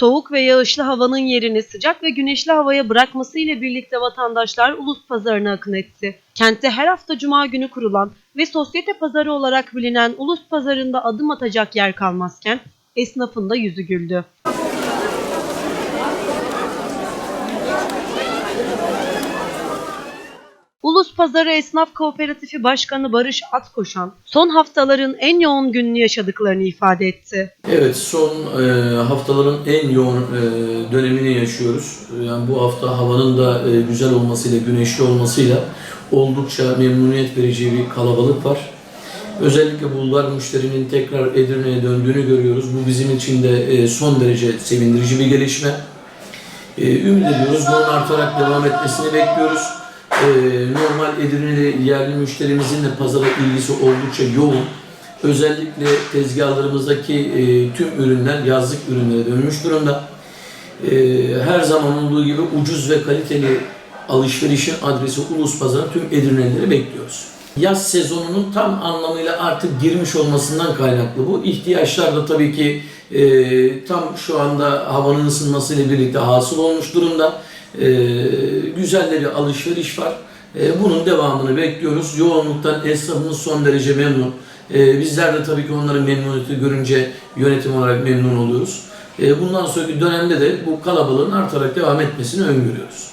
Soğuk ve yağışlı havanın yerini sıcak ve güneşli havaya bırakması ile birlikte vatandaşlar ulus pazarına akın etti. Kentte her hafta cuma günü kurulan ve sosyete pazarı olarak bilinen ulus pazarında adım atacak yer kalmazken esnafın da yüzü güldü. Ulus Pazarı Esnaf Kooperatifi Başkanı Barış Atkoşan, son haftaların en yoğun gününü yaşadıklarını ifade etti. Evet, son e, haftaların en yoğun e, dönemini yaşıyoruz. Yani bu hafta havanın da e, güzel olmasıyla, güneşli olmasıyla oldukça memnuniyet verici bir kalabalık var. Özellikle bulvar müşterinin tekrar Edirne'ye döndüğünü görüyoruz. Bu bizim için de e, son derece sevindirici bir gelişme. E, ümit ediyoruz. Bunun artarak devam etmesini bekliyoruz. E, normal Edirne'li yerli müşterimizin de pazara ilgisi oldukça yoğun. Özellikle tezgahlarımızdaki e, tüm ürünler yazlık ürünlere dönmüş durumda. E, her zaman olduğu gibi ucuz ve kaliteli alışverişin adresi Ulus Pazarı tüm Edirne'lileri bekliyoruz. Yaz sezonunun tam anlamıyla artık girmiş olmasından kaynaklı bu. İhtiyaçlar da tabii ki e, tam şu anda havanın ısınmasıyla birlikte hasıl olmuş durumda. E, güzel bir alışveriş var. E, bunun devamını bekliyoruz. Yoğunluktan esnafımız son derece memnun. E, bizler de tabii ki onların memnuniyeti görünce yönetim olarak memnun oluyoruz. E, bundan sonraki dönemde de bu kalabalığın artarak devam etmesini öngörüyoruz.